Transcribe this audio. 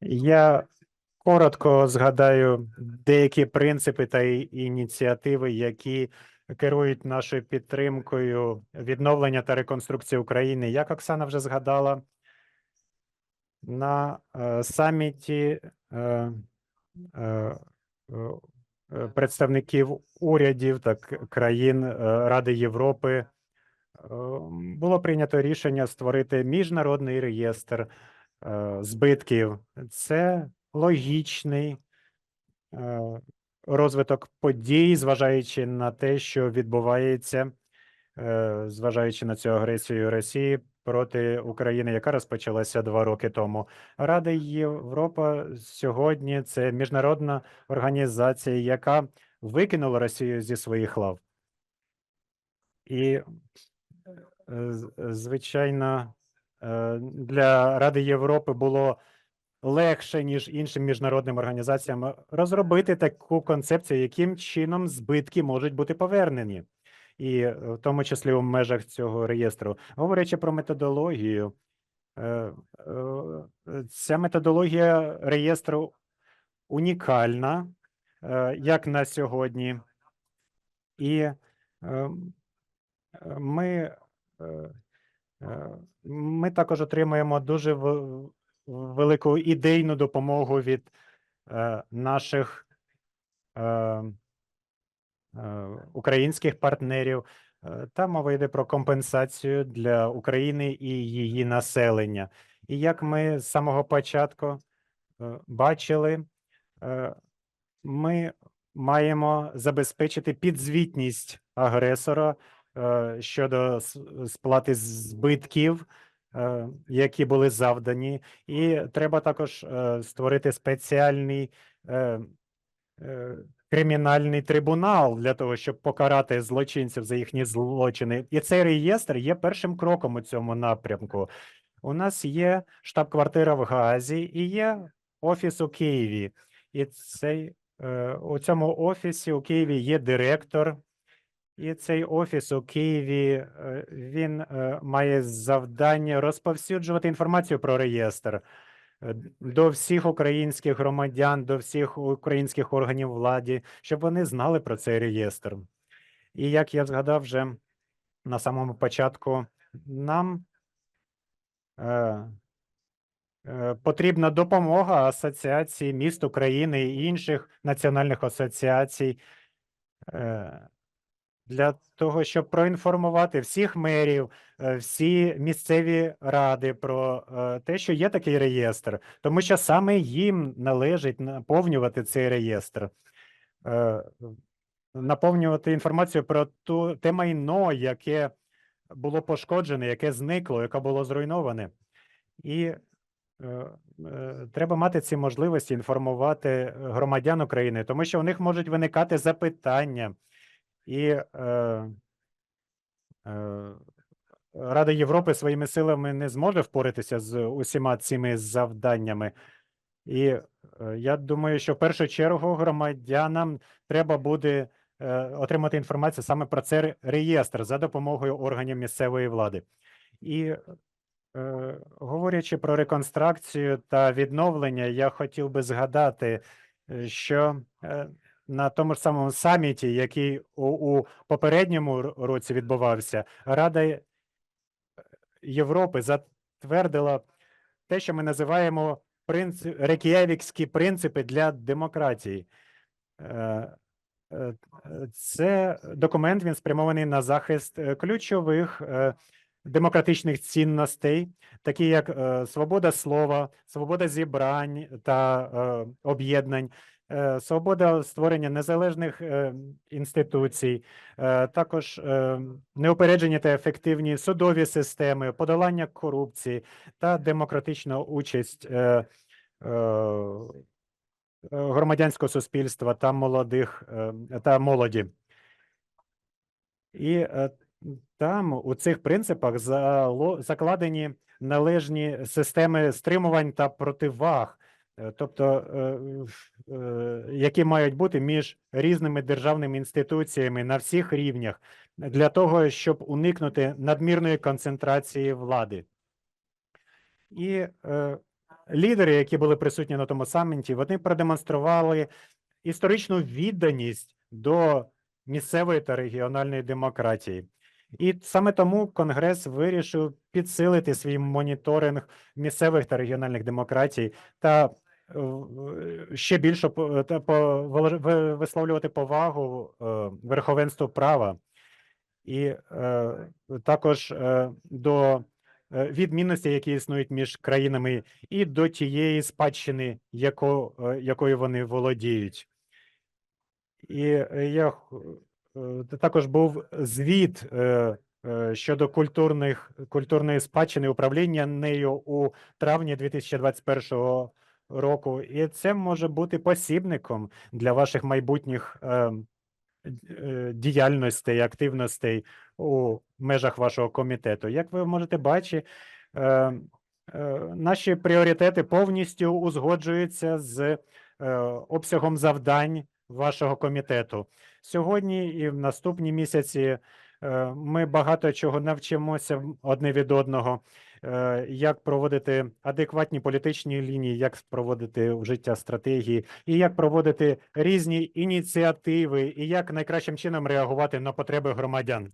Я коротко згадаю деякі принципи та ініціативи, які керують нашою підтримкою відновлення та реконструкції України. Як Оксана вже згадала, на е, саміті е, е, представників урядів та країн Ради Європи було прийнято рішення створити міжнародний реєстр збитків. Це логічний е, розвиток подій, зважаючи на те, що відбувається, е, зважаючи на цю агресію Росії проти України, яка розпочалася два роки тому. Рада Європа сьогодні це міжнародна організація, яка викинула Росію зі своїх лав. І, е, звичайно, е, для Ради Європи було легше, ніж іншим міжнародним організаціям розробити таку концепцію, яким чином збитки можуть бути повернені, і е, в тому числі у межах цього реєстру. Говорячи про методологію, е, е, ця методологія реєстру унікальна, е, як на сьогодні, і е, ми, е, е, ми також отримуємо дуже велику ідейну допомогу від е, наших е, е, українських партнерів. Е, Там мова йде про компенсацію для України і її населення. І як ми з самого початку е, бачили, е, ми маємо забезпечити підзвітність агресора е, щодо сплати збитків, е, які були завдані, і треба також е, створити спеціальний е, е, кримінальний трибунал для того, щоб покарати злочинців за їхні злочини. І цей реєстр є першим кроком у цьому напрямку. У нас є штаб-квартира в Гаазі і є офіс у Києві. І цей е, у цьому офісі у Києві є директор. І цей офіс у Києві е, він е, має завдання розповсюджувати інформацію про реєстр е, до всіх українських громадян, до всіх українських органів влади, щоб вони знали про цей реєстр. І як я згадав вже на самому початку, нам е, е, потрібна допомога Асоціації міст України і інших національних асоціацій е, для того, щоб проінформувати всіх мерів, е, всі місцеві ради про е, те, що є такий реєстр, тому що саме їм належить наповнювати цей реєстр, е, наповнювати інформацію про ту те майно, яке було пошкоджене, яке зникло, яке було зруйноване. І треба мати ці можливості інформувати громадян України, тому що у них можуть виникати запитання. І е, е, Рада Європи своїми силами не зможе впоратися з усіма цими завданнями. І е, я думаю, що в першу чергу громадянам треба буде отримати інформацію саме про цей реєстр за допомогою органів місцевої влади. І говорячи про реконструкцію та відновлення, я хотів би згадати, що на тому ж самому саміті, який у, у попередньому році відбувався, Рада Європи затвердила те, що ми називаємо принцип, рекіявікські принципи для демократії. Е, е, Це документ, він спрямований на захист е, ключових демократичних цінностей, такі як свобода слова, свобода зібрань та об'єднань, свобода створення незалежних е, інституцій, е, також е, неупереджені та ефективні судові системи, подолання корупції та демократична участь е, е, громадянського суспільства та молодих е, та молоді. І е, там у цих принципах закладені належні системи стримувань та противаг, е, тобто е, е, які мають бути між різними державними інституціями на всіх рівнях для того, щоб уникнути надмірної концентрації влади. І е, лідери, які були присутні на тому саміті, вони продемонстрували історичну відданість до місцевої та регіональної демократії. І саме тому Конгрес вирішив підсилити свій моніторинг місцевих та регіональних демократій та е, ще більше по- висловлювати повагу е, верховенству права і е, також е, до відмінностей, які існують між країнами, і до тієї спадщини, яко, якою вони володіють. І я також був звіт щодо культурних культурної спадщини управління нею у травні 2021 року. І це може бути посібником для ваших майбутніх е, е, діяльностей, активностей у межах вашого комітету. Як ви можете бачити, е, е, наші пріоритети повністю узгоджуються з е, обсягом завдань вашого комітету. Сьогодні і в наступні місяці е, ми багато чого навчимося одне від одного, як проводити адекватні політичні лінії, як проводити в життя стратегії, і як проводити різні ініціативи, і як найкращим чином реагувати на потреби громадян.